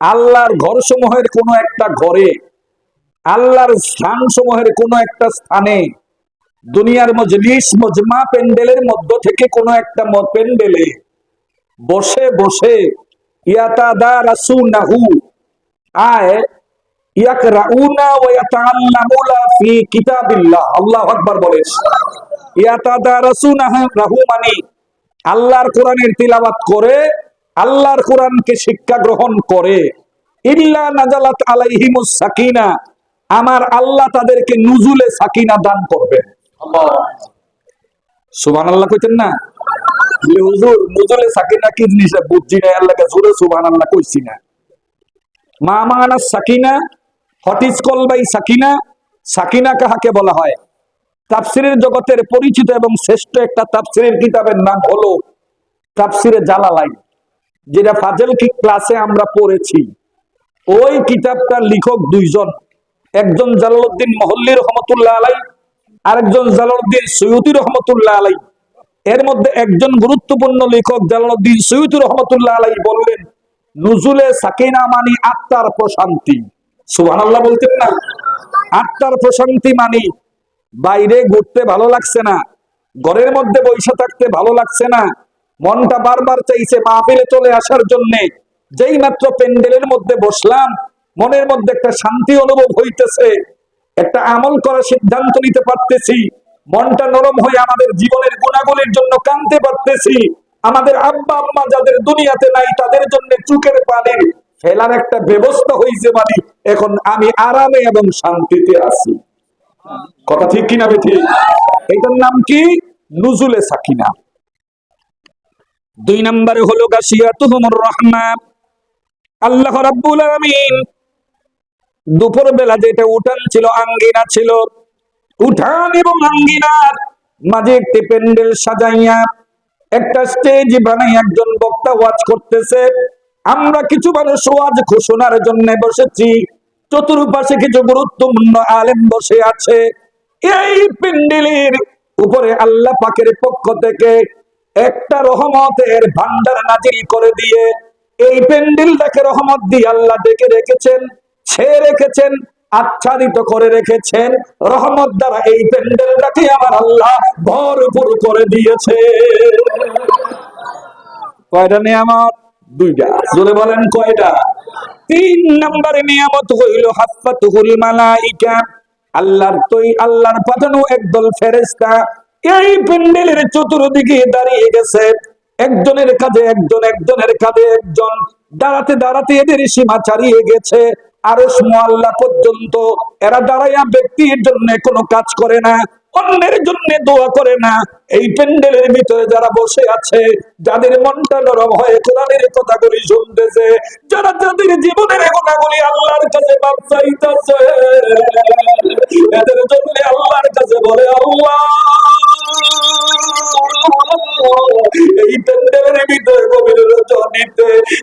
আল্লাহর ঘর সমূহের কোনো একটা ঘরে, আল্লাহর স্থান সমূহের কোনো একটা স্থানে, দুনিয়ার মজলিস, মজমা, প্যান্ডেলের মধ্য থেকে কোনো একটা প্যান্ডেলে বসে বসে রাসুনাহু আয় রাসুনাহু মানে আল্লাহর কোরআনের তিলাওয়াত করে আল্লাহর কোরআনকে শিক্ষা গ্রহণ করে, ইল্লা নাজালাত আলাইহিমুস সাকিনা, আমার আল্লাহ তাদেরকে নুজুলে সাকিনা দান করবেন। সুবহানাল্লাহ কইতেন না? হুজুর, নুজুলে সাকিনা কি জিনিস? বুঝছি না, আল্লাহকে জোরে সুবহানাল্লাহ কইছি না। মা মানা সাকিনা, হোয়াট ইজ কল বাই সাকিনা? সাকিনা কাহাকে বলা হয়? তাফসিরের জগতের পরিচিত এবং শ্রেষ্ঠ একটা তাফসিরের কিতাবের নাম হলো তাফসিরে জালালাই যেটা ফাজেল ক্লাসে আমরা পড়েছি, ওই কিতাবটার লেখক দুইজন। একজন জালালউদ্দিন মহল্লি রহমতুল্লাহ আলাই আরেকজন জালালউদ্দিন সৈয়দি রহমতুল্লাহ আলাই এর মধ্যে একজন গুরুত্বপূর্ণ লেখক জালালউদ্দিন সৈয়দি রহমতুল্লাহ আলাই বললেন, নুজুলে সাকিনা মানি আত্মার প্রশান্তি। সুবহানাল্লাহ বলতেন না। আত্মার প্রশান্তি মানি, বাইরে ঘুরতে ভালো লাগছে না, ঘরের মধ্যে বসে থাকতে ভালো লাগছে না মনটা বারবার চাইছে মাহফিলে চলে আসার জন্য। যেই মাত্র প্যান্ডেলের মধ্যে বসলাম, মনের মধ্যে একটা শান্তি অনুভব হইতেছে। একটা আমল করার সিদ্ধান্ত নিতে পারতেছি। মনটা নরম হয়ে আমাদের জীবনের গুণাগুলির জন্য কানতে পারতেছি। আমাদের আব্বা, আম্মা যাদের দুনিয়াতে নাই, তাদের জন্য চুকের পানির ফেলার একটা ব্যবস্থা হয়েছে মানে এখন আমি আরামে এবং শান্তিতে আছি। কথা ঠিক কিনা বেঠি? এটার নাম কি? নুজুলে সাকিনা। দুই নম্বরে হলো আল্লাহ রাব্বুল আলামিন দুপুর বেলা যেটা উঠান ছিল, আঙ্গিনা ছিল, উঠান এবং আঙ্গিনার মাঝে একটি প্যান্ডেল সাজাইয়া একটা স্টেজ বানাই একজন বক্তা ওয়াজ করতেছে। আমরা কিছু মানুষ ওয়াজ ঘোষণার জন্য বসেছি, চতুর্পাশে কিছু গুরুত্বপূর্ণ আলেম বসে আছে। এই প্যান্ডেলের উপরে আল্লাহ পাকের পক্ষ থেকে একটা রহমতের ভান্ডার নাজিল করে দিয়ে এই প্যান্ডেলটাকে রহমত দিয়ে আল্লাহ ডেকে রেখেছেন, সে রেখেছেন, আচ্ছাদিত করে রেখেছেন, রহমত দ্বারা এই প্যান্ডেলটাকে আমার আল্লাহ ভরপুর করে দিয়েছে। কয়টা নিয়ামত? দুইটা। জোরে বলেন কয়টা? তিন নম্বরে নিয়ামত হইল হাফাতুহুল মালাইকা। আল্লাহর তৈ আল্লাহর পাঠানো একদল ফেরেশতা এই প্যান্ডেলের চতুর্দিকে দাঁড়িয়ে গেছে। একজনের কাঁধে একজন, একজনের কাঁধে একজন। দাঁড়াতে দাঁড়াতে এদের সীমা ছাড়িয়ে গেছে। আরও আল্লাহ পর্যন্ত এরা দাঁড়াইয়া ব্যক্তির জন্য কোনো কাজ করে না, অন্যের জন্য দোয়া করে না। এই প্যান্ডেলের ভিতরে যারা বসে আছে, যাদের মনটা নরম হয়ে কোরআনের কথাগুলি শুনতেছে, যারা যাদের জীবনের গুণাগুলি আল্লাহর কাছে এদের জন্য আল্লাহর কাছে বলে আল্লাহ। এই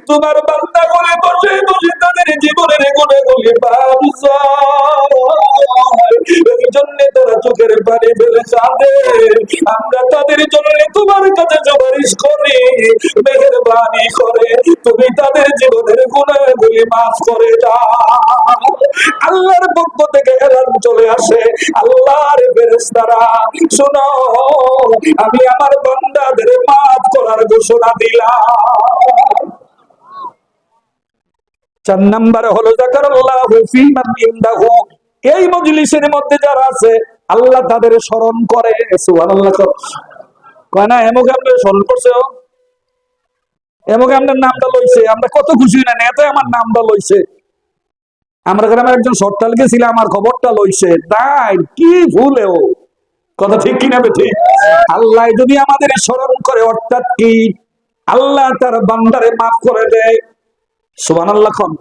তোমার বান্দা গুলি বসে বসে তাদের জীবনের গুণাগুলি ভাবছা এই জন্য তোরা চোখের পানি ফেলে কাঁদে আমরা তাদের জন্য তোমার কাছে জবারিশ করি। মেহরবানি করে তুমি তাদের জীবনের গুণাগুলি মাফ করে দাও। আল্লাহর পক্ষ থেকে এলান চলে আসে। আল্লাহর ফেরেশতারা শোনো আমি আমার বান্দাদের মাফ করার ঘোষণা দিলাম। চার নম্বরে হলো এই মজলিসের মধ্যে যারা আছে, আল্লাহ তাদের স্মরণ করে। সুবহানাল্লাহ কয় না এমকে আমরা স্মরণ করছে ও? এমকে আমাদের নামটা লইছে, আমরা কত খুশি না, এত আমার নামটা লইছে। আমরা গ্রামের একজন সরতাল গেছিল আমার খবরটা লইছে। তাই কি ভুলে ও? কথা ঠিক কিনা ঠিক আল্লাহ যদি আমাদের স্মরণ করে, অর্থাৎ কি? আল্লাহ তার বান্দারে মাফ করে দেয়। সুবহানাল্লাহ খান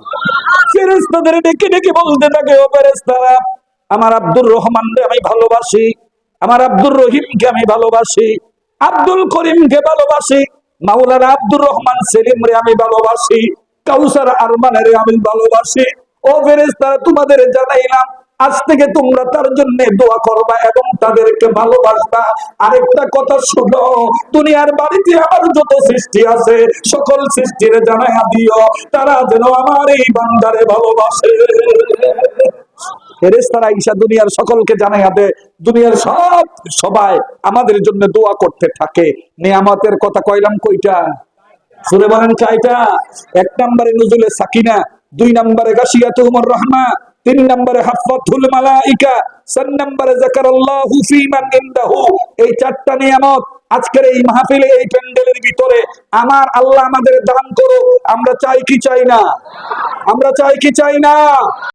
ফেরেশতাদের ডেকে ডেকে বলতে থাকে, ও ফেরেশতারা, আমার আব্দুর রহমানকে আমি ভালোবাসি, আমার আব্দুর রহিমকে আমি ভালোবাসি, আব্দুল করিমকে ভালোবাসি, মাওলানা আব্দুর রহমান সেলিম রে আমি ভালোবাসি, কাউসার আরমানের আমি ভালোবাসি। ও ফেরেশতারা, তোমাদের জানাইলাম আজ থেকে তোমরা তার জন্য দোয়া করবা এবং তাদেরকে ভালোবাসবা। আরেকটা কথা শুনো, দুনিয়ার বাড়িতে আমার যত সৃষ্টি আছে, সকল সৃষ্টির জানাই দিও, তারা যেন আমার এই বান্দারে ভালোবাসে। ঈশা দুনিয়ার সকলকে জানাই দেয়, দুনিয়ার সব সবাই আমাদের জন্য দোয়া করতে থাকে। নিয়ামতের কথা কইলাম কইটা সুরে বলেন কয়টা? এক নম্বরে নজুলে সাকিনা দুই নম্বরে গাশিয়াতুহুমুর রহমা তিন নম্বরে হাফাতুল মালাইকা, চার নম্বরে যাকারাল্লাহু ফিমান ইনদাহু। এই চারটা নিয়ামত আজকের এই মাহফিলে, এই প্যান্ডেলের ভিতরে আমার আল্লাহ আমাদের দান করো আমরা চাই কি চাই না? আমরা চাই কি চাই না?